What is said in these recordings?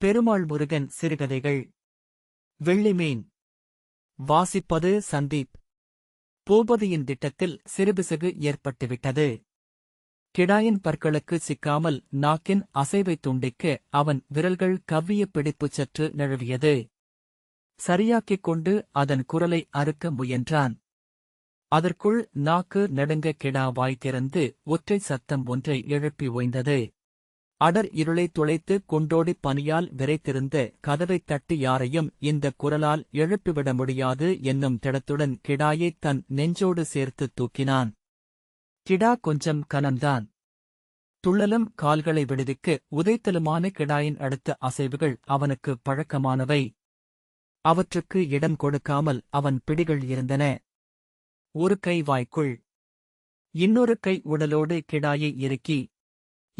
பெருமாள் முருகன் சிறுகதைகள். வெள்ளிமீன். வாசிப்பது சந்தீப். பூபதியின் திட்டத்தில் சிறுபிசகு ஏற்பட்டுவிட்டது. கிடாயின் பற்களுக்கு சிக்காமல் நாக்கின் அசைவை துண்டிக்க அவன் விரல்கள் கவ்விய பிடிப்பு சற்று நழுவியது. சரியாக்கிக் கொண்டு அதன் குரலை அறுக்க முயன்றான். அதற்குள் நாக்கு நடுங்க கிடா வாய் திறந்து ஒற்றை சத்தம் ஒன்றை எழுப்பி ஓய்ந்தது. அடர் இருளை துளைத்து கொண்டோடி பனியால் விரைத்திருந்த கதவைத் தட்டி யாரையும் இந்த குரலால் எழுப்பிவிட முடியாது என்னும் திடத்துடன் கிடாயைத் தன் நெஞ்சோடு சேர்த்து தூக்கினான். கிடா கொஞ்சம் கனம்தான் துள்ளலும் கால்களை விடுவிக்க உதைத்தலுமான கிடாயின் அடுத்த அசைவுகள் அவனுக்கு பழக்கமானவை. அவற்றுக்கு இடம் கொடுக்காமல் அவன் பிடிகள் இருந்தன. ஒரு கை வாய்க்குள். இன்னொரு கை உடலோடு கிடாயை இறுக்கி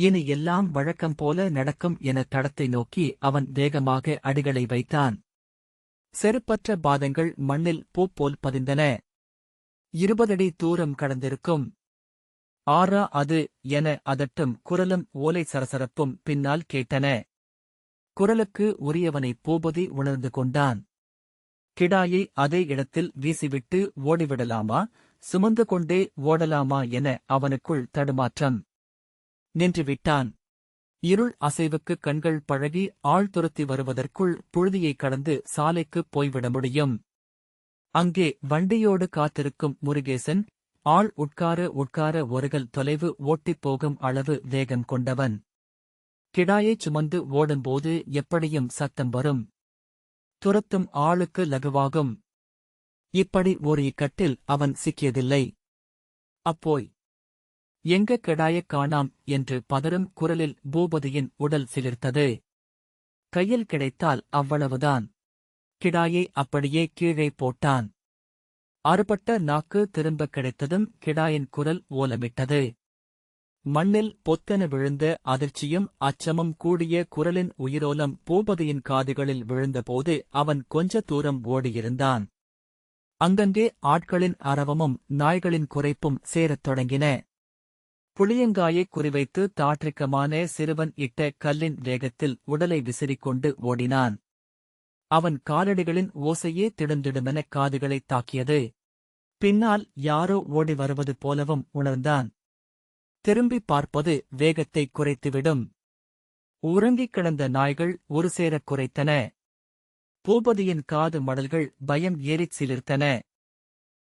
இனி எல்லாம் வழக்கம் போல நடக்கும் என தடத்தை நோக்கி அவன் வேகமாக அடிகளை வைத்தான். செருப்பற்ற பாதங்கள் மண்ணில் பூப்போல் பதிந்தன. இருபதடி தூரம் கடந்திருக்கும். ஆறா அது என அதட்டும் குரலும் ஓலை சரசரப்பும் பின்னால் கேட்டன. குரலுக்கு உரியவனை பூபதி உணர்ந்து கொண்டான். கிடாயை அதே இடத்தில் வீசிவிட்டு ஓடிவிடலாமா? சுமந்து கொண்டே ஓடலாமா என அவனுக்குள் தடுமாற்றம். நின்றுவிட்டான். இருள் அசைவுக்கு கண்கள் பழகி ஆள் துரத்தி வருவதற்குள் புழுதியைக் கடந்து சாலைக்குப் போய்விட முடியும். அங்கே வண்டியோடு காத்திருக்கும் முருகேசன் ஆள் உட்கார உட்கார ஒருகல் தொலைவு ஓட்டிப் போகும் அளவு வேகம் கொண்டவன். கிடாயைச் சுமந்து ஓடும்போது எப்படியும் சத்தம் வரும். துரத்தும் ஆளுக்கு லகுவாகும். இப்படி ஒரு இக்கட்டில் அவன் சிக்கியதில்லை. அப்போய் எங்க கிடாயக் காணாம் என்று பதறும் குரலில் பூபதியின் உடல் சிலிர்த்தது. கையில் கிடைத்தால் அவ்வளவுதான். கிடாயை அப்படியே கீழே போட்டான். அறுபட்ட நாக்கு திரும்பக் கிடைத்ததும் கிடாயின் குரல் ஓலமிட்டது. மண்ணில் பொத்தென விழுந்த அதிர்ச்சியும் அச்சமும் கூடிய குரலின் உயிரோலம் பூபதியின் காதுகளில் விழுந்தபோது அவன் கொஞ்ச தூரம் ஓடியிருந்தான். அங்கங்கே ஆட்களின் அரவமும் நாய்களின் குறைப்பும் சேரத் தொடங்கின. புளியங்காயை குறிவைத்து தாற்றிக்கமான சிறுவன் இட்ட கல்லின் வேகத்தில் உடலை விசிறிக்கொண்டு ஓடினான். அவன் காலடிகளின் ஓசையே திடுந்திடுமென காதுகளைத் தாக்கியது. பின்னால் யாரோ ஓடி வருவது போலவும் உணர்ந்தான். திரும்பிப் பார்ப்பது வேகத்தை குறைத்துவிடும். உறங்கிக் கிடந்த நாய்கள் ஒரு சேரக் குறைத்தன. பூபதியின் காது மடல்கள் பயம் ஏறிச் சிலிர்த்தன.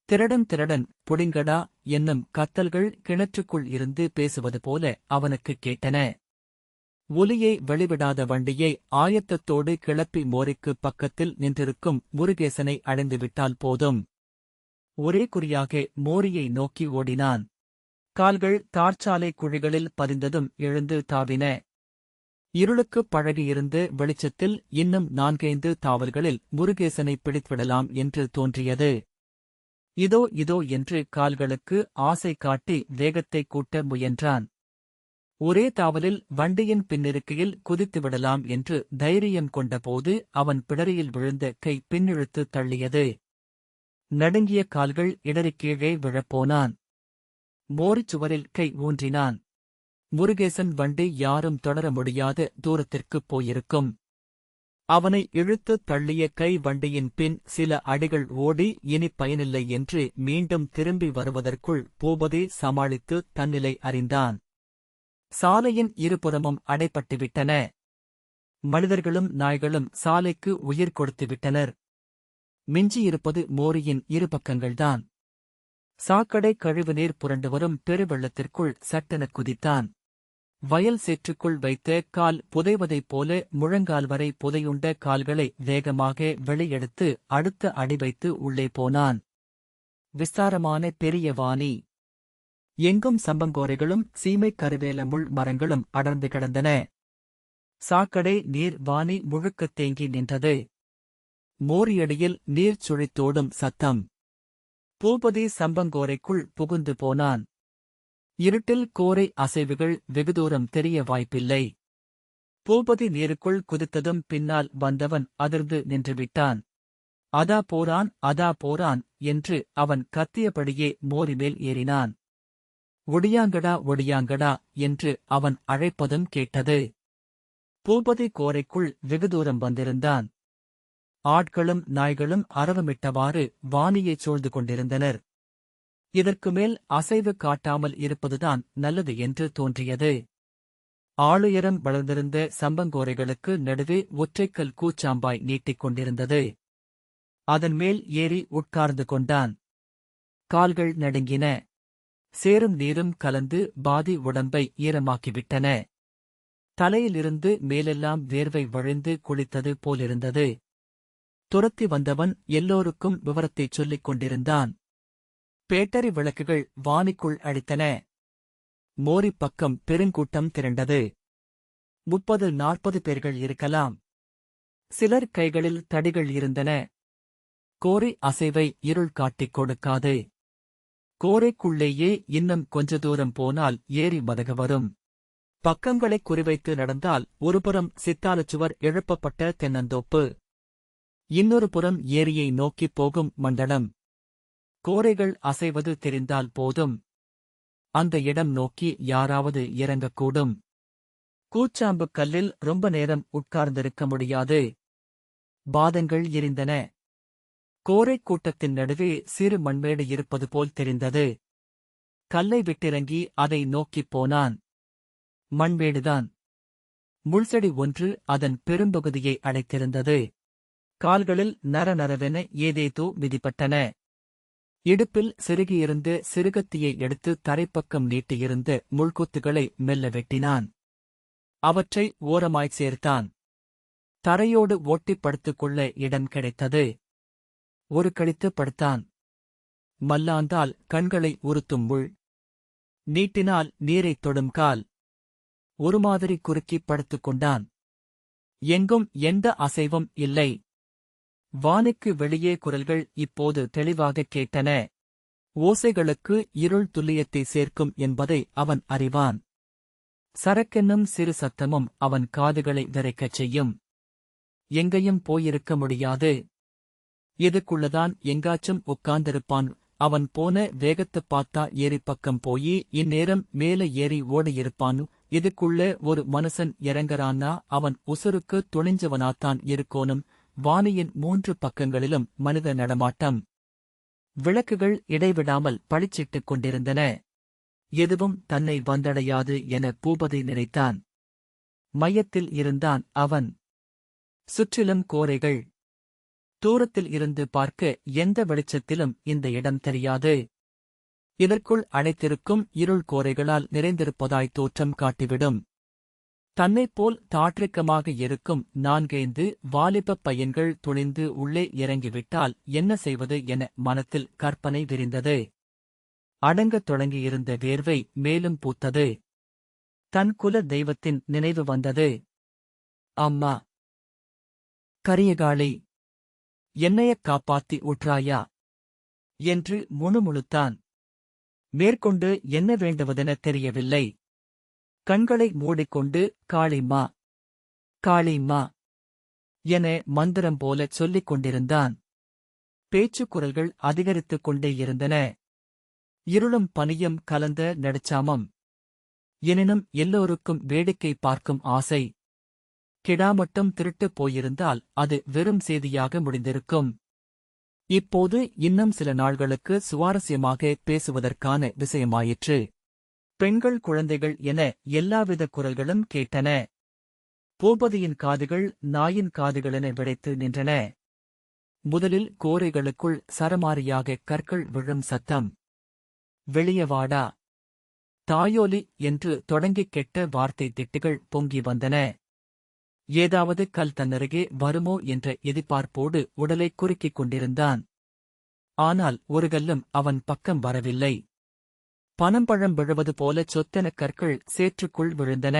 திருடன் திருடன் புடிங்கடா என்னும் கத்தல்கள் கிணற்றுக்குள் இருந்து பேசுவது போல அவனுக்குக் கேட்டன. ஒலியை வெளிவிடாத வண்டியை ஆயத்தத்தோடு கிளப்பி மோரிக்கு பக்கத்தில் நின்றிருக்கும் முருகேசனை அடைந்துவிட்டால் போதும். ஒரே குறியாக மோரியை நோக்கி ஓடினான். கால்கள் தார்ச்சாலை குழிகளில் பதிந்ததும் எழுந்து தாவின. இருளுக்குப் பழகியிருந்து வெளிச்சத்தில் இன்னும் நான்கைந்து தாவல்களில் முருகேசனை பிடித்துவிடலாம் என்று தோன்றியது. இதோ இதோ என்று கால்களுக்கு ஆசை காட்டி வேகத்தைக் கூட்ட முயன்றான். ஒரே தாவலில் வண்டியின் பின்னிருக்கையில் குதித்துவிடலாம் என்று தைரியம் கொண்டபோது அவன் பிடரியில் விழுந்த கை பின்னிழுத்து தள்ளியது. நடுங்கிய கால்கள் இடறிக் கீழே விழப்போனான். மோரிச்சுவரில் கை ஊன்றினான். முருகேசன் வண்டி யாரும் தொடர முடியாத தூரத்திற்குப் போயிருக்கும். அவனை இழுத்துத் தள்ளிய கை வண்டியின் பின் சில அடிகள் ஓடி இனி பயனில்லை என்று மீண்டும் திரும்பி வருவதற்குள் பூபதி சமாளித்து தன்னிலை அறிந்தான். சாலையின் இருபுறமும் அடைப்பட்டுவிட்டன மனிதர்களும் நாய்களும் சாலைக்கு உயிர் கொடுத்துவிட்டனர். மிஞ்சியிருப்பது மோரியின் இரு பக்கங்கள்தான். சாக்கடை கழிவுநீர் புரண்டு வரும் பெருவெள்ளத்திற்குள் சட்டென குதித்தான். வயல் சேற்றுக்குள் வைத்த கால் புதைவதைப் போல முழங்கால் வரை புதையுண்ட கால்களை வேகமாக வெளியெடுத்து அடுத்த அடி வைத்து உள்ளே போனான். விஸ்தாரமான பெரிய வாணி. எங்கும் சம்பங்கோரைகளும் சீமைக் கருவேல முள் மரங்களும் அடர்ந்து கிடந்தன. சாக்கடை நீர் வாணி முழுக்கத் தேங்கி நின்றது. மோரியடியில் நீர் சுழித்தோடும் சத்தம். பூபதி சம்பங்கோரைக்குள் புகுந்து போனான். இருட்டில் கோரை அசைவுகள் வெகுதூரம் தெரிய வாய்ப்பில்லை. பூபதி நீருக்குள் குதித்ததும் பின்னால் வந்தவன் அதிர்ந்து நின்றுவிட்டான். அதா போரான் அதா போரான் என்று அவன் கத்தியபடியே மோரிமேல் ஏறினான். ஒடியாங்கடா ஒடியாங்கடா என்று அவன் அழைப்பதும் கேட்டது. பூபதி கோரைக்குள் வெகு தூரம் வந்திருந்தான். ஆட்களும் நாய்களும் அரவமிட்டவாறு வாணியைச் சூழ்ந்து கொண்டிருந்தனர். இதற்கு மேல் அசைவு காட்டாமல் இருப்பதுதான் நல்லது என்று தோன்றியது. ஆளுயரம் வளர்ந்திருந்த சம்பங்கோரைகளுக்கு நடுவே ஒற்றைக்கல் கூச்சாம்பாய் நீட்டிக் கொண்டிருந்தது. அதன் மேல் ஏறி உட்கார்ந்து கொண்டான். கால்கள் நடுங்கின. சேரும் நீரும் கலந்து பாதி உடம்பை ஈரமாக்கிவிட்டன. தலையிலிருந்து மேலெல்லாம் வேர்வை வழிந்து குளித்தது போலிருந்தது. துரத்தி வந்தவன் எல்லோருக்கும் விவரத்தைச் சொல்லிக் கொண்டிருந்தான். பேட்டரி விளக்குகள் வானிக்குள் அழித்தன மோரிப் பக்கம் பெருங்கூட்டம் திரண்டது. முப்பது நாற்பது பேர்கள் இருக்கலாம். சிலர் கைகளில் தடிகள் இருந்தன. கோரை அசைவை இருள் காட்டிக் கொடுக்காது. கோரைக்குள்ளேயே இன்னும் கொஞ்ச தூரம் போனால் ஏறி மதக வரும். பக்கங்களைக் குறிவைத்து நடந்தால் ஒருபுறம் சித்தாலச்சுவர் எழுப்பப்பட்ட தென்னந்தோப்பு. இன்னொரு புறம் ஏரியை நோக்கிப் போகும் மண்டலம். கோரைகள் அசைவது தெரிந்தால் போதும். அந்த இடம் நோக்கி யாராவது இறங்கக்கூடும். கூச்சாம்பு கல்லில் ரொம்ப நேரம் உட்கார்ந்திருக்க முடியாது. பாதங்கள் எரிந்தன. கோரைக் கூட்டத்தின் நடுவே சிறு மண்மேடு இருப்பது போல் தெரிந்தது. கல்லை விட்டிறங்கி அதை நோக்கிப் போனான். மண்மேடுதான். முள்செடி ஒன்று அதன் பெரும்பகுதியை அடைத்திருந்தது. கால்களில் நரநரவென ஏதேதோ மிதிப்பட்டன. இடுப்பில் சிறுகியிருந்து சிறுகத்தியை எடுத்து தரைப்பக்கம் நீட்டியிருந்த முள்கொத்துகளை மெல்ல வெட்டினான். அவற்றை ஓரமாய்ச் சேர்த்தான். தரையோடு ஓட்டிப் படுத்துக் கொள்ள இடம் கிடைத்தது. ஒரு கழித்து படுத்தான். மல்லாந்தால் கண்களை உறுத்தும் முள். நீட்டினால் நீரைத் தொடும் கால். ஒரு மாதிரி குறுக்கிப் படுத்துக் கொண்டான். எங்கும் எந்த அசைவும் இல்லை. வானுக்கு வெளியே குரல்கள் இப்போது தெளிவாகக் கேட்டன. ஓசைகளுக்கு இருள் துல்லியத்தை சேர்க்கும் என்பதை அவன் அறிவான். சரக்கென்னும் சிறு சத்தமும் அவன் காதுகளை விரைக்கச் செய்யும். எங்கேயும் போயிருக்க முடியாது. இதுக்குள்ளதான் எங்காச்சும் உட்கார்ந்திருப்பான். அவன் போன வேகத்து பார்த்தா ஏறி பக்கம் போயி இந்நேரம் மேல ஏறி ஓடியிருப்பான். இதுக்குள்ள ஒரு மனுஷன் இறங்கறான்னா அவன் உசுருக்கு துணிஞ்சவனாத்தான் இருக்கோனும் வானியின் மூன்று பக்கங்களிலும் மனித நடமாட்டம். விளக்குகள் இடைவிடாமல் பளிச்சிட்டுக் கொண்டிருந்தன. எதுவும் தன்னை வந்தடையாது என பூபதி நினைத்தான். மையத்தில் இருந்தான் அவன். சுற்றிலும் கோரைகள். தூரத்தில் இருந்து பார்க்க எந்த வெளிச்சத்திலும் இந்த இடம் தெரியாது. இதற்குள் அனைத்திருக்கும் இருள் கோரைகளால் நிறைந்திருப்பதாய் தோற்றம் காட்டிவிடும். தன்னைப்போல் தாற்றிக்கமாக இருக்கும் நான்கைந்து வாலிபப் பையன்கள் துணிந்து உள்ளே இறங்கிவிட்டால் என்ன செய்வது என மனத்தில் கற்பனை விரிந்தது. அடங்கத் தொடங்கியிருந்த வேர்வை மேலும் பூத்தது. தன் குல தெய்வத்தின் நினைவு வந்தது. அம்மா! கரியகாளி! என்னையக் காப்பாத்தி உற்றாயா? என்று முணுமுணுத்தான். மேற்கொண்டு என்ன வேண்டுவதென தெரியவில்லை. கண்களை மூடிக்கொண்டு காளிம்மா காளிம்மா என மந்திரம் போலச் சொல்லிக் கொண்டிருந்தான். பேச்சுக்குரல்கள் அதிகரித்துக் கொண்டே இருந்தன. இருளும் பனியும் கலந்த நெடுச்சாமம் எனினும் எல்லோருக்கும் வேடிக்கை பார்க்கும் ஆசை. கிடாமட்டும் திருட்டுப் போயிருந்தால் அது வெறும் செய்தியாக முடிந்திருக்கும். இப்போது இன்னும் சில நாள்களுக்கு சுவாரஸ்யமாக பேசுவதற்கான விஷயமாயிற்று. பெண்கள் குழந்தைகள் என எல்லாவித குரல்களும் கேட்டன. பூபதியின் காதுகள் நாயின் காதுகளென விடைத்து நின்றன. முதலில் கோரைகளுக்குள் சரமாரியாக கற்கள் விழும் சத்தம். வெளியவாடா தாயோலி என்று தொடங்கிக் கெட்ட வார்த்தை திட்டுகள் பொங்கி வந்தன. ஏதாவது கல் தன்னருகே வருமோ என்ற எதிர்பார்ப்போடு உடலை குறுக்கிக் கொண்டிருந்தான். ஆனால் ஒரு கல்லும் அவன் பக்கம் வரவில்லை. பனம்பழம் விழுவது போல சொத்தென கற்கள் சேற்றுக்குள் விழுந்தன.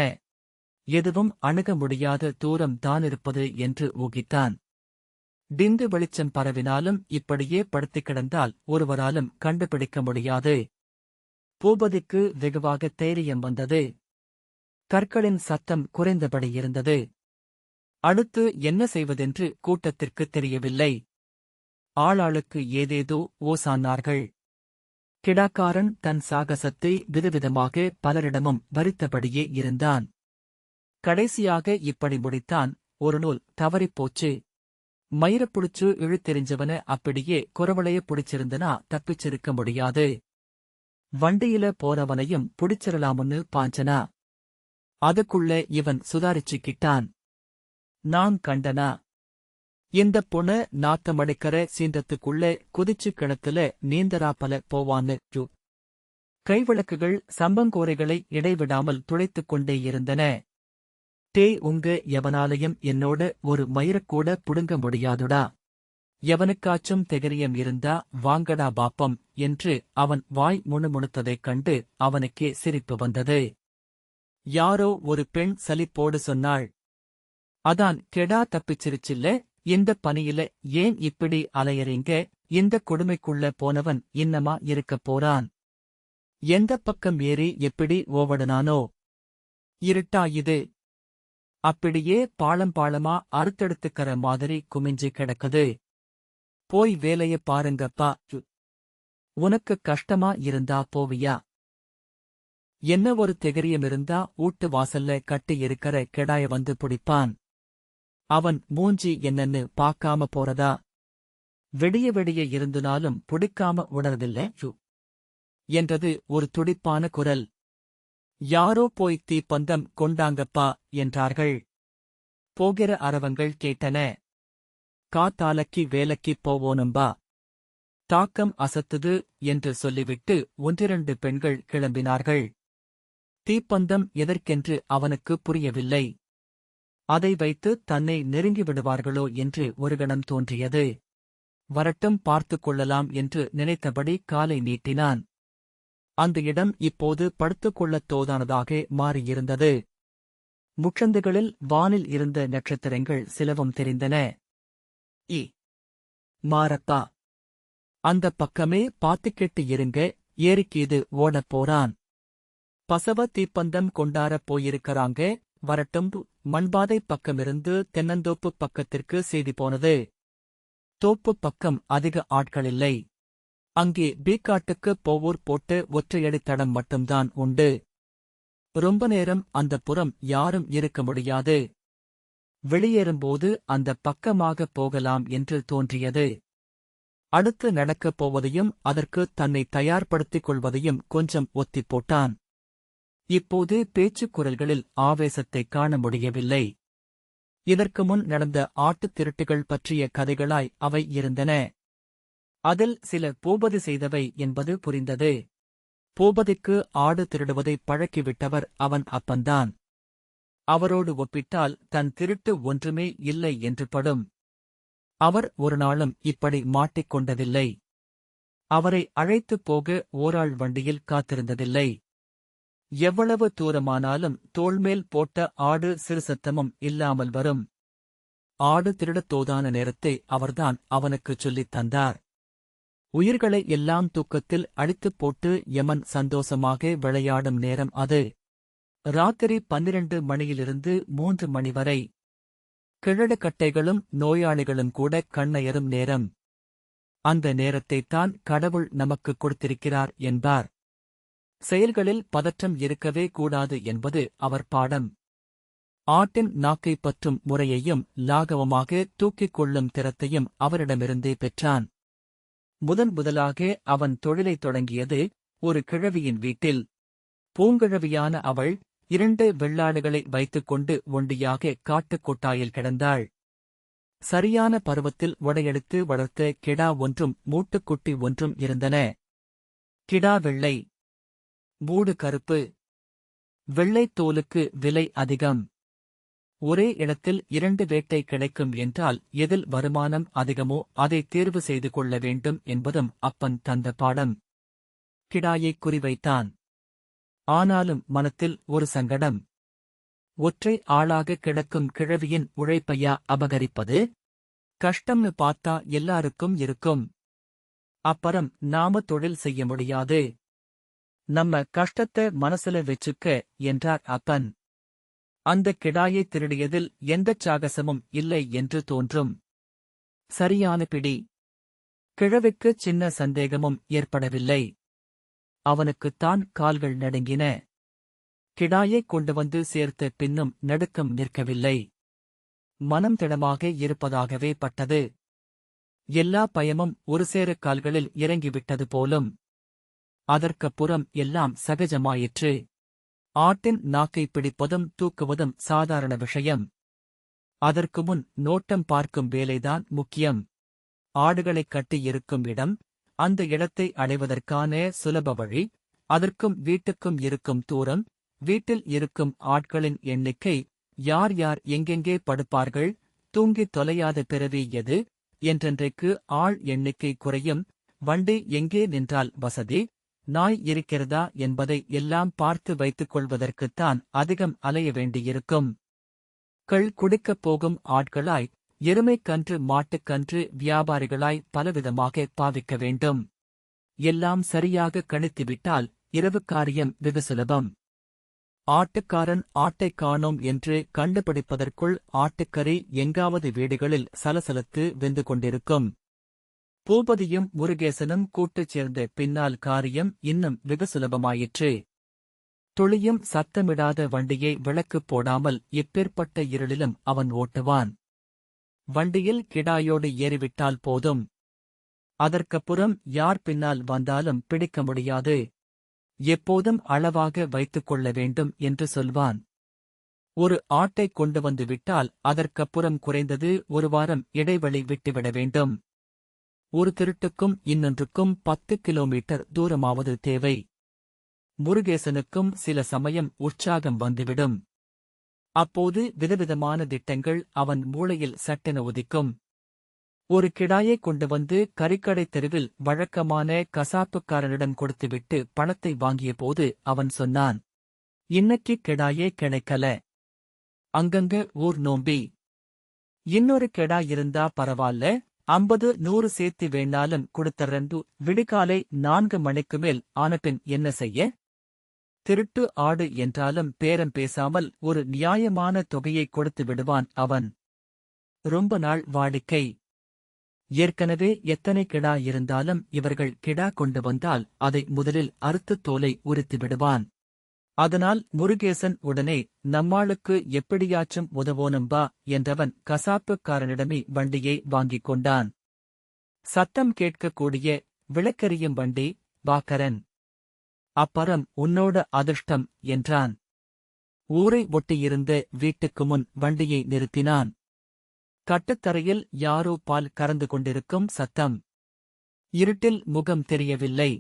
எதுவும் அணுக முடியாத தூரம் தானிருப்பது என்று ஊகித்தான். டிந்து வெளிச்சம் பரவினாலும் இப்படியே படுத்துக் கிடந்தால் ஒருவராலும் கண்டுபிடிக்க முடியாது. பூபதிக்கு வெகுவாக தைரியம் வந்தது. கற்களின் சத்தம் குறைந்தபடி இருந்தது. அடுத்து என்ன செய்வதென்று கூட்டத்திற்கு தெரியவில்லை. ஆளாளுக்கு ஏதேதோ ஓசானார்கள். கிடாக்காரன் தன் சாகசத்தை விதவிதமாக பலரிடமும் வரித்தபடியே இருந்தான். கடைசியாக இப்படி முடித்தான். ஒரு நூல் தவறிப் போச்சு. மயிரப் புடிச்சு இழுத்தெறிஞ்சவன அப்படியே குரவளைய புடிச்சிருந்தனா தப்பிச்சிருக்க முடியாது. வண்டியில போறவனையும் புடிச்சிரலாம்னு பாஞ்சனா. அதுக்குள்ள இவன் சுதாரிச்சுக்கிட்டான். நான் கண்டனா? இந்த பொண்ணு நாத்தமடிக்கிற சீந்தத்துக்குள்ள குதிச்சு கிணத்துல நீந்தராப்பல போவான்னு ஜு. கைவிளக்குகள் சம்பங்கோரைகளை இடைவிடாமல் துளைத்துக் கொண்டே இருந்தன. டே உங்க எவனாலையும் என்னோட ஒரு மயிரக்கூட புடுங்க முடியாதுடா. எவனுக்காச்சும் திகரியம் இருந்தா வாங்கடா பாப்பம் என்று அவன் வாய் முணுமுணுத்ததைக் கண்டு அவனுக்கே சிரிப்பு வந்தது. யாரோ ஒரு பெண் சலிப்போடு சொன்னாள். அதான் கெடா தப்பிச்சிருச்சில்ல. இந்த பனியில ஏன் இப்படி அலையறீங்க? இந்த கொடுமைக்குள்ள போனவன் இன்னமா இருக்கப் போறான்? எந்த பக்கம் ஏறி எப்படி ஓவடனானோ? இருட்டா இது. அப்படியே பாளம் பாளமா அறுத்தெடுத்துக்கற மாதிரி குமிஞ்சு கிடக்குது. போய் வேலைய பாருங்கப்பா. உனக்கு கஷ்டமா இருந்தா போவியா? என்ன ஒரு திகரியம் இருந்தா ஊட்டு வாசல்ல கட்டி இருக்கிற கெடாய வந்து பிடிப்பான். அவன் மூஞ்சி என்னன்னு பார்க்காம போறதா? வெடிய வெடிய இருந்துனாலும் பிடிக்காம யூ. என்றது ஒரு துடிப்பான குரல். யாரோ போய் தீப்பந்தம் கொண்டாங்கப்பா என்றார்கள். போகிற அரவங்கள் கேட்டன. காத்தாலக்கி வேலைக்கு போவோனும்பா. தாக்கம் அசத்துது என்று சொல்லிவிட்டு ஒன்றிரண்டு பெண்கள் கிளம்பினார்கள். தீப்பந்தம் எதற்கென்று அவனுக்கு புரியவில்லை. அதை வைத்து தன்னை நெருங்கி விடுவார்களோ என்று ஒரு கணம் தோன்றியது. வரட்டும் பார்த்துக் கொள்ளலாம் என்று நினைத்தபடி காலை நீட்டினான். அந்த இடம் இப்போது படுத்துக்கொள்ளத் தோதானதாக மாறியிருந்தது. முச்சந்துகளில் வானில் இருந்த நட்சத்திரங்கள் சிலவும் தெரிந்தன. இ. மாரத்தா. அந்த பக்கமே பாத்துக்கெட்டு இருங்க. ஏறிக்கீது ஓடப் போறான். பசவ தீப்பந்தம் கொண்டாரப் போயிருக்கிறாங்க. வரட்டும். மண்பாதை பக்கமிருந்து தென்னந்தோப்பு பக்கத்திற்கு செய்தி போனது. தோப்பு பக்கம் அதிக ஆட்களில்லை அங்கே பீக்காட்டுக்கு போவூர் போட்டு ஒற்றையடி தடம் மட்டும்தான் உண்டு. ரொம்ப நேரம் அந்த புறம் யாரும் இருக்க முடியாது. வெளியேறும்போது அந்த பக்கமாக போகலாம் என்று தோன்றியது. அடுத்து நடக்கப் போவதையும் அதற்கு தன்னை தயார்படுத்திக் கொள்வதையும் கொஞ்சம் ஒத்திப் போட்டான். இப்போது பேச்சுக் குரல்களில் ஆவேசத்தைக் காண முடியவில்லை. இதற்கு முன் நடந்த ஆட்டுத் திருட்டுகள் பற்றிய கதைகளாய் அவை இருந்தன. அதில் சில பூபதி செய்தவை என்பது புரிந்தது. பூபதிக்கு ஆடு திருடுவதை பழக்கிவிட்டவர் அவன் அப்பன்தான். அவரோடு ஒப்பிட்டால் தன் திருட்டு ஒன்றுமே இல்லை என்று படும். அவர் ஒரு நாளும் இப்படி மாட்டிக்கொண்டதில்லை அவரை அழைத்துப் போக ஓராள் வண்டியில் காத்திருந்ததில்லை. எவ்வளவு தூரமானாலும் தோள்மேல் போட்ட ஆடு சிறு சத்தமும் இல்லாமல் வரும். ஆடு திருடத் தோதான நேரத்தை அவர்தான் அவனுக்குச் சொல்லித் தந்தார். உயிர்களை எல்லாம் தூக்கத்தில் அழித்துப் போட்டு யமன் சந்தோஷமாக விளையாடும் நேரம் அது. ராத்திரி பன்னிரண்டு மணியிலிருந்து மூன்று மணி வரை. கிழடுக்கட்டைகளும் நோயாளிகளும் கூட கண்ணயரும் நேரம். அந்த நேரத்தைத்தான் கடவுள் நமக்கு கொடுத்திருக்கிறார் என்பார். செயல்களில் பதற்றம் இருக்கவே கூடாது என்பது அவர் பாடம். ஆட்டின் நாக்கைப் பற்றும் முறையையும் லாகவமாக தூக்கிக் கொள்ளும் திறத்தையும் அவரிடமிருந்தே பெற்றான். முதன் முதலாக அவன் தொழிலைத் தொடங்கியது ஒரு கிழவியின் வீட்டில். பூங்கிழவியான அவள் இரண்டு வெள்ளாடுகளை வைத்துக்கொண்டு ஒண்டியாக காட்டுக் கொட்டாயில் கிடந்தாள். சரியான பருவத்தில் உடையெடுத்து வளர்த்த கிடா ஒன்றும் மூட்டுக்குட்டி ஒன்றும் இருந்தன. கிடா வெள்ளை மூடு கருப்பு. வெள்ளைத் தோலுக்கு விலை அதிகம். ஒரே இடத்தில் இரண்டு வேட்டை கிடைக்கும் என்றால் எதில் வருமானம் அதிகமோ அதை தேர்வு செய்து கொள்ள வேண்டும் என்பதும் அப்பன் தந்த பாடம். கிடாயைக் குறிவைத்தான். ஆனாலும் மனத்தில் ஒரு சங்கடம். ஒற்றை ஆளாக கிடக்கும் கிழவியின் உழைப்பையா அபகரிப்பது? கஷ்டம்னு பார்த்தா எல்லாருக்கும் இருக்கும். அப்புறம் நாம தொழில் செய்ய முடியாது. நம்ம கஷ்டத்தை மனசுல வெச்சுக்க என்றார் அப்பன். அந்த கிடாயை திருடியதில் எந்தச் சாகசமும் இல்லை என்று தோன்றும். சரியான பிடி. கிழவிக்கு சின்ன சந்தேகமும் ஏற்படவில்லை. அவனுக்குத்தான் கால்கள் நடுங்கின. கிடாயைக் கொண்டு வந்து சேர்த்த பின்னும் நடுக்கம் நிற்கவில்லை. மனம் திடமாக இருப்பதாகவே பட்டது. எல்லா பயமும் ஒரு சேர கால்களில் இறங்கிவிட்டது போலும். அதற்கப்புறம் எல்லாம் சகஜமாயிற்று. ஆட்டின் நாக்கைப் பிடிப்பதும் தூக்குவதும் சாதாரண விஷயம். அதற்கு முன் நோட்டம் பார்க்கும் வேலைதான் முக்கியம். ஆடுகளைக் கட்டி இருக்கும் இடம் அந்த இடத்தை அடைவதற்கான சுலப வழி அதற்கும் வீட்டுக்கும் இருக்கும் தூரம் வீட்டில் இருக்கும் ஆட்களின் எண்ணிக்கை யார் யார் எங்கெங்கே படுப்பார்கள் தூங்கித் தொலையாத பிறவி எது என்றென்றைக்கு ஆள் எண்ணிக்கை குறையும் வண்டி எங்கே நின்றால் வசதி நாய் இருக்கிறதா என்பதை எல்லாம் பார்த்து வைத்துக் கொள்வதற்குத்தான் அதிகம் அலைய வேண்டியிருக்கும். கள் குடிக்கப் போகும் ஆட்களாய் எருமைக்கன்று மாட்டுக்கன்று வியாபாரிகளாய் பலவிதமாக பாவிக்க வேண்டும். எல்லாம் சரியாக கணித்துவிட்டால் இரவு காரியம் வெகு சுலபம். ஆட்டுக்காரன் ஆட்டைக் காணோம் என்று கண்டுபிடிப்பதற்குள் ஆட்டுக்கறி எங்காவது வீடுகளில் சலசலத்து வெந்து கொண்டிருக்கும். பூபதியும் முருகேசனும் கூட்டுச் சேர்ந்த பின்னால் காரியம் இன்னும் வெகு சுலபமாயிற்று. துளியும் சத்தமிடாத வண்டியை விளக்குப் போடாமல் எப்பேற்பட்ட இருளிலும் அவன் ஓட்டுவான். வண்டியில் கிடாயோடு ஏறிவிட்டால் போதும். அதற்கப்புறம் யார் பின்னால் வந்தாலும் பிடிக்க முடியாது. எப்போதும் அளவாக வைத்துக் கொள்ள வேண்டும் என்று சொல்வான். ஒரு ஆட்டைக் கொண்டு வந்து விட்டால் அதற்கப்புறம் குறைந்தது ஒரு வாரம் இடைவெளி விட்டுவிட வேண்டும். ஒரு திருட்டுக்கும் இன்னொன்றுக்கும் பத்து கிலோமீட்டர் தூரமாவது தேவை. முருகேசனுக்கும் சில சமயம் உற்சாகம் வந்துவிடும். அப்போது விதவிதமான திட்டங்கள் அவன் மூளையில் சட்டென உதிக்கும். ஒரு கிடாயை கொண்டு வந்து கறிக்கடை தெருவில் வழக்கமான கசாப்புக்காரனிடம் கொடுத்துவிட்டு பணத்தை வாங்கிய போது அவன் சொன்னான் இன்னைக்கு கிடாயே கிடைக்கல. அங்கங்க ஊர் நோம்பி. இன்னொரு கெடா இருந்தா பரவாயில்ல ஐம்பது நூறு சேர்த்து வேணாலும் கொடுத்தரந்து விடுகாலை நான்கு மணிக்கு மேல் ஆனபின் என்ன செய்ய? திருட்டு ஆடு என்றாலும் பேரம் பேசாமல் ஒரு நியாயமான தொகையை கொடுத்து விடுவான் அவன். ரொம்ப நாள் வாடிக்கை. ஏற்கனவே எத்தனை கிடா இருந்தாலும் இவர்கள் கிடா கொண்டு வந்தால் அதை முதலில் அறுத்துத் தோலை உரித்து விடுவான். அதனால் முருகேசன் உடனே நம்மாளுக்கு எப்படியாச்சும் உதவோனும்பா என்றவன் கசாப்புக்காரனிடமே வண்டியை வாங்கிக் கொண்டான். சத்தம் கேட்கக்கூடிய விளக்கெறியும் வண்டி பாக்கரன் அப்பறம் உன்னோட அதிர்ஷ்டம் என்றான். ஊரை ஒட்டியிருந்த வீட்டுக்கு முன் வண்டியை நிறுத்தினான். கட்டுத்தரையில் யாரோ பால் கறந்து கொண்டிருக்கும் சத்தம். இருட்டில் முகம் தெரியவில்லை.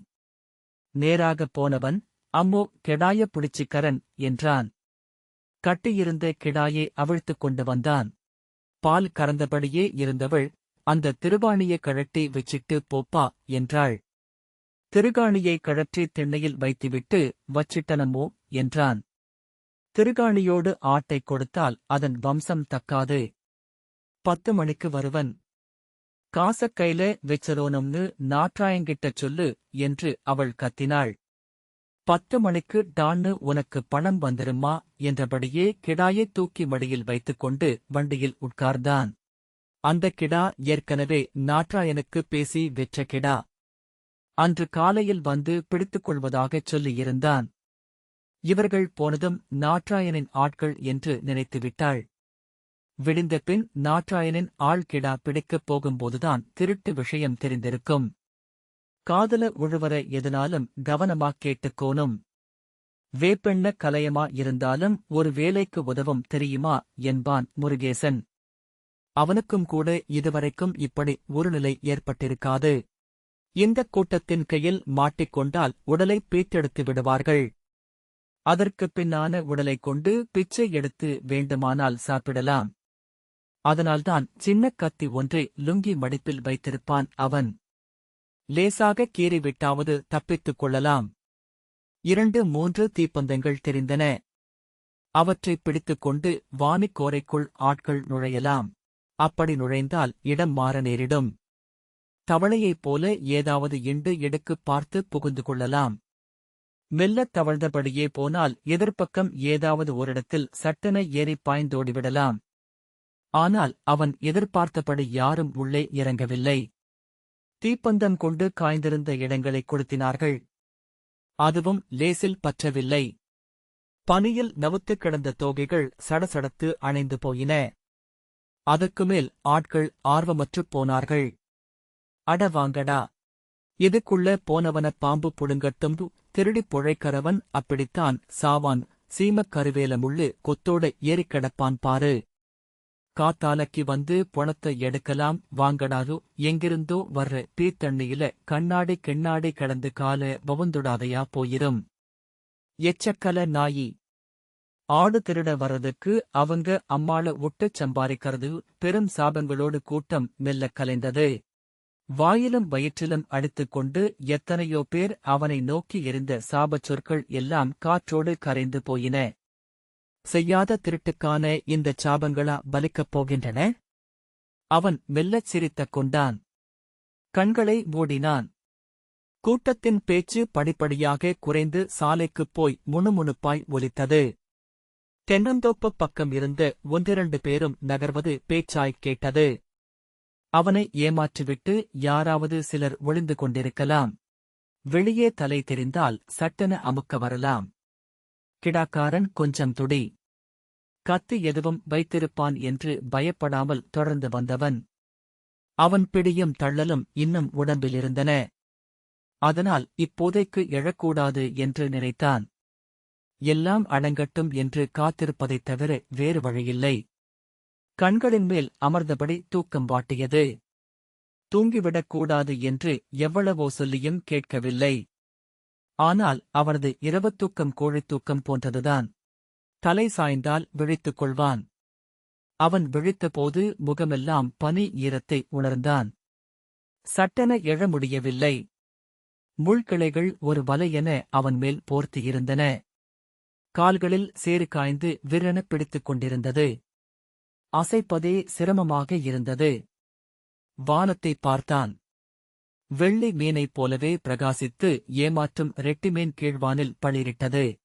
நேராகப் போனவன் அம்மோ கெடாய புளிச்சிக்கரன் என்றான். கட்டியிருந்த கிடாயை அவிழ்த்துக் கொண்டு வந்தான். பால் கறந்தபடியே இருந்தவள் அந்த திருவாணியை கழட்டி வச்சிட்டு போப்பா என்றாள். திருகாணியை கழற்றி திண்ணையில் வைத்துவிட்டு வச்சிட்டனமோ? என்றான். திருகாணியோடு ஆட்டைக் கொடுத்தால் அதன் வம்சம் தக்காது. பத்து மணிக்கு வருவன். காசக் கையில வெச்சரோனம்னு நாற்றாயங்கிட்ட சொல்லு என்று அவள் கத்தினாள். பத்து மணிக்கு டான்னு உனக்கு பணம் வந்துருமா? என்றபடியே கிடாயை தூக்கி மடியில் வைத்துக்கொண்டு வண்டியில் உட்கார்ந்தான். அந்த கிடா ஏற்கனவே நாட்ராயனுக்கு பேசி வெற்ற கிடா. அன்று காலையில் வந்து பிடித்துக் கொள்வதாகச் சொல்லியிருந்தான். இவர்கள் போனதும் நாற்றாயனின் ஆட்கள் என்று நினைத்துவிட்டாள். விடிந்த பின் நாற்றாயனின் ஆள் கிடா பிடிக்கப் போகும்போதுதான் திருட்டு விஷயம் தெரிந்திருக்கும். காதல உழுவர எதனாலும் கவனமாக் கேட்டுக்கோனும் வேப்பெண்ண கலையமா இருந்தாலும் ஒரு வேலைக்கு உதவும் தெரியுமா என்பான் முருகேசன். அவனுக்கும் கூட இதுவரைக்கும் இப்படி ஒரு நிலை ஏற்பட்டிருக்காது. இந்தக் கூட்டத்தின் கையில் மாட்டிக்கொண்டால் உடலை பீத்தெடுத்து விடுவார்கள். அதற்குப் பின்னான உடலைக் கொண்டு பிச்சை எடுத்து வேண்டுமானால் சாப்பிடலாம். அதனால்தான் சின்னக் கத்தி ஒன்றை லுங்கி மடிப்பில் வைத்திருப்பான் அவன். லேசாக கீறிவிட்டாவது தப்பித்துக் கொள்ளலாம். இரண்டு மூன்று தீப்பந்தங்கள் தெரிந்தன. அவற்றைப் பிடித்துக் கொண்டு வானிக்கோரைக்குள் ஆட்கள் நுழையலாம். அப்படி நுழைந்தால் இடம் மாற நேரிடும். தவளையைப் போல ஏதாவது இண்டு எடுக்குப் பார்த்து புகுந்து கொள்ளலாம். மெல்லத் தவழ்ந்தபடியே போனால் எதிர்ப்பக்கம் ஏதாவது ஓரிடத்தில் சட்டென ஏறிப் பாய்ந்தோடிவிடலாம். ஆனால் அவன் எதிர்பார்த்தபடி யாரும் உள்ளே இறங்கவில்லை. தீப்பந்தம் கொண்டு காய்ந்திருந்த இடங்களைக் கொளுத்தினார்கள். அதுவும் லேசில் பற்றவில்லை. பனியில் நவுத்துக் கிடந்த தோகைகள் சடசடத்து அணைந்து போயின. அதற்கு மேல் ஆட்கள் ஆர்வமற்றுப் போனார்கள். அட வாங்கடா. இதுக்குள்ள போனவன பாம்பு புடுங்கட்டும். திருடிப் புழைக்கறவன் அப்படித்தான். சாவான் சீமக் கருவேல முள்ளு கொத்தோட ஏறிக் கிடப்பான் பாரு. காத்தாலக்கி வந்து பணத்தை எடுக்கலாம் வாங்கடாதோ எங்கிருந்தோ வர்ற தீத்தண்ணியில கண்ணாடி கிண்ணாடி கடந்து கால பவுந்துடாதையா போயிரும். எச்சக்கல நாயி. ஆடு திருட வர்றதுக்கு அவங்க அம்மாள ஒட்டு சம்பாதிக்கிறது பெரும் சாபங்களோடு கூட்டம் மெல்ல கலைந்தது. வாயிலும் வயிற்றிலும் அடித்துக் கொண்டு எத்தனையோ பேர் அவனை நோக்கி எரிந்த சாபச் சொற்கள் எல்லாம் காற்றோடு கரைந்து போயின. செய்யாத திருட்டுக்கான இந்தச் சாபங்களா பலிக்கப் போகின்றன? அவன் மெல்லச் சிரித்தக் கொண்டான். கண்களை மூடினான். கூட்டத்தின் பேச்சு படிப்படியாக குறைந்து சாலைக்குப் போய் முணுமுணுப்பாய் ஒலித்தது. தென்னந்தோப்பு பக்கம் இருந்த ஒன்றிரண்டு பேரும் நகர்வது பேச்சாய்க் கேட்டது. அவனை ஏமாற்றிவிட்டு யாராவது சிலர் ஒளிந்து கொண்டிருக்கலாம். வெளியே தலை தெரிந்தால் சட்டென அமுக்க வரலாம். கிடாக்காரன் கொஞ்சம் துடி. கத்தி எதுவும் வைத்திருப்பான் என்று பயப்படாமல் தொடர்ந்து வந்தவன். அவன் பிடியும் தள்ளலும் இன்னும் உடம்பிலிருந்தன. அதனால் இப்போதைக்கு எழக்கூடாது என்று நினைத்தான். எல்லாம் அடங்கட்டும் என்று காத்திருப்பதைத் தவிர வேறு வழியில்லை. கண்களின் மேல் அமர்ந்தபடி தூக்கம் வாட்டியது. தூங்கிவிடக்கூடாது என்று எவ்வளவோ சொல்லியும் கேட்கவில்லை. ஆனால் அவரது இரவுத் தூக்கம் கோழித் தூக்கம் போன்றதுதான். தலை சாய்ந்தால் விழித்துக் கொள்வான். அவன் விழித்தபோது முகமெல்லாம் பனி ஈரத்தை உணர்ந்தான். சட்டென எழ முடியவில்லை. முள்கிளைகள் ஒரு வலையென அவன் மேல் போர்த்தியிருந்தன. கால்களில் சேறு காய்ந்து விரண பிடித்துக் கொண்டிருந்தது. அசைப்பதே சிரமமாக இருந்தது. வானத்தை பார்த்தான். வெள்ளி மீனைப் போலவே பிரகாசித்து ஏமாற்றும் ரெட்டிமீன் கீழ்வானில் பளிரிட்டது.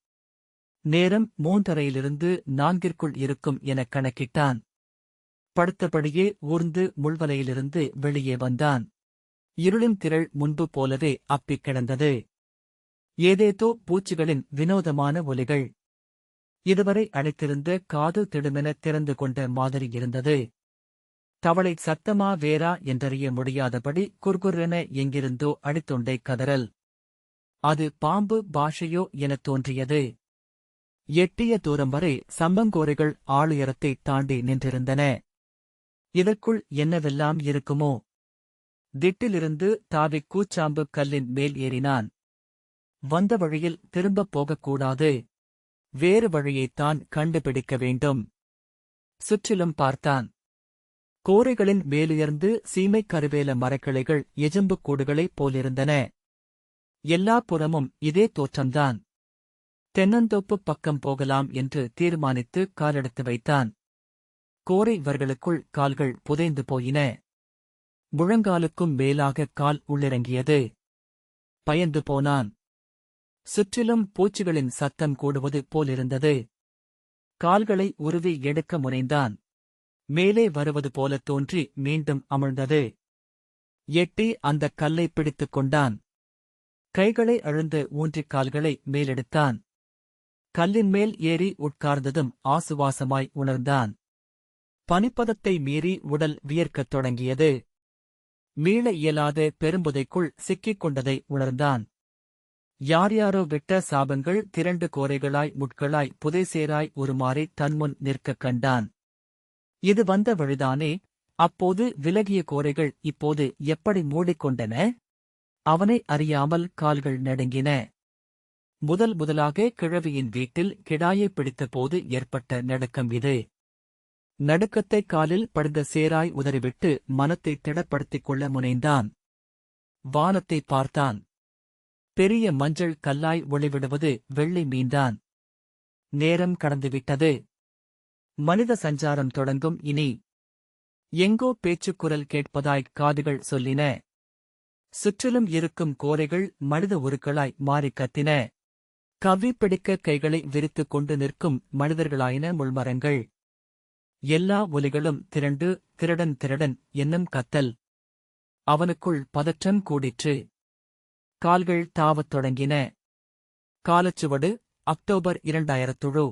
நேரம் மூன்றரையிலிருந்து நான்கிற்குள் இருக்கும் எனக் கணக்கிட்டான். படுத்தபடியே ஊர்ந்து முள்வலையிலிருந்து வெளியே வந்தான். இருளின் திரள் முன்பு போலவே அப்பிக் கிடந்தது. ஏதேதோ பூச்சிகளின் வினோதமான ஒலிகள். இதுவரை அழைத்திருந்த காது திடுமென திறந்து கொண்ட மாதிரி இருந்தது. தவளை சத்தமா வேறா என்றறிய முடியாதபடி குர்குரென எங்கிருந்தோ அடித்தொண்டை கதறல். அது பாம்பு பாஷையோ எனத் தோன்றியது. எட்டிய தூரம் வரை சம்பங்கோரைகள் ஆளுயரத்தை தாண்டி நின்றிருந்தன. இதற்குள் என்னவெல்லாம் இருக்குமோ? திட்டிலிருந்து தாவிக் கூச்சாம்பு கல்லின் மேல் ஏறினான். வந்த வழியில் திரும்பப் போகக்கூடாது. வேறு வழியைத்தான் கண்டுபிடிக்க வேண்டும். சுற்றிலும் பார்த்தான். கோரைகளின் மேலுயர்ந்து சீமைக் கருவேல மரக்கிளைகள் எஜம்புக் கூடுகளைப் போலிருந்தன. எல்லா புறமும் இதே தோற்றம்தான். தென்னந்தோப்பு பக்கம் போகலாம் என்று தீர்மானித்து காலெடுத்து வைத்தான். கோரை இவர்களுக்குள் கால்கள் புதைந்து போயின. முழங்காலுக்கும் மேலாக கால் உள்ளிறங்கியது. பயந்து போனான். சுற்றிலும் பூச்சிகளின் சத்தம் கூடுவது போலிருந்தது. கால்களை உருவி எடுக்க முனைந்தான். மேலே வருவது போலத் தோன்றி மீண்டும் அமிழ்ந்தது. எட்டி அந்தக் கல்லை பிடித்துக் கொண்டான். கைகளை அழுந்து ஊன்றிக் கால்களை மேலெடுத்தான். கல்லின் மேல் ஏறி உட்கார்ந்ததும் ஆசுவாசமாய் உணர்ந்தான். பனிப்பதத்தை மீறி உடல் வியர்க்கத் தொடங்கியது. மீள இயலாத பெரும்புதைக்குள் சிக்கிக் கொண்டதை உணர்ந்தான். யார் யாரோ விட்ட சாபங்கள் திரண்டு கோரைகளாய் முட்களாய் புதைசேராய் உருமாறி தன்முன் நிற்கக் கண்டான். இது வந்த வழிதானே அப்போது விலகிய கோரைகள் இப்போது எப்படி மூடிக்கொண்டன? அவனை அறியாமல் கால்கள் நடுங்கின. முதல் முதலாக கிழவியின் வீட்டில் கிடாயை பிடித்தபோது ஏற்பட்ட நடுக்கம் இது. நடுக்கத்தை காலில் படுந்த சேராய் உதறிவிட்டு மனத்தை திடப்படுத்திக் கொள்ள முனைந்தான். வானத்தை பார்த்தான். பெரிய மஞ்சள் கல்லாய் ஒளிவிடுவது வெள்ளி மீன்தான் நேரம் கடந்துவிட்டது. மனித சஞ்சாரம் தொடங்கும் இனி. எங்கோ பேச்சுக்குரல் கேட்பதாய் காதுகள் சொல்லின. சுற்றிலும் இருக்கும் கோரைகள் மனித உருக்களாய் மாறிக் கத்தின. கவி பிடிக்க கைகளை விரித்துக் கொண்டு நிற்கும் மனிதர்களாயின முள்மரங்கள். எல்லா ஒலிகளும் திரண்டு திருடன் திரடன் என்னும் கத்தல். அவனுக்குள் பதற்றம் கூடிற்று. கால்கள் தாவத் தொடங்கின. காலச்சுவடு அக்டோபர் இரண்டாயிரத்துழு.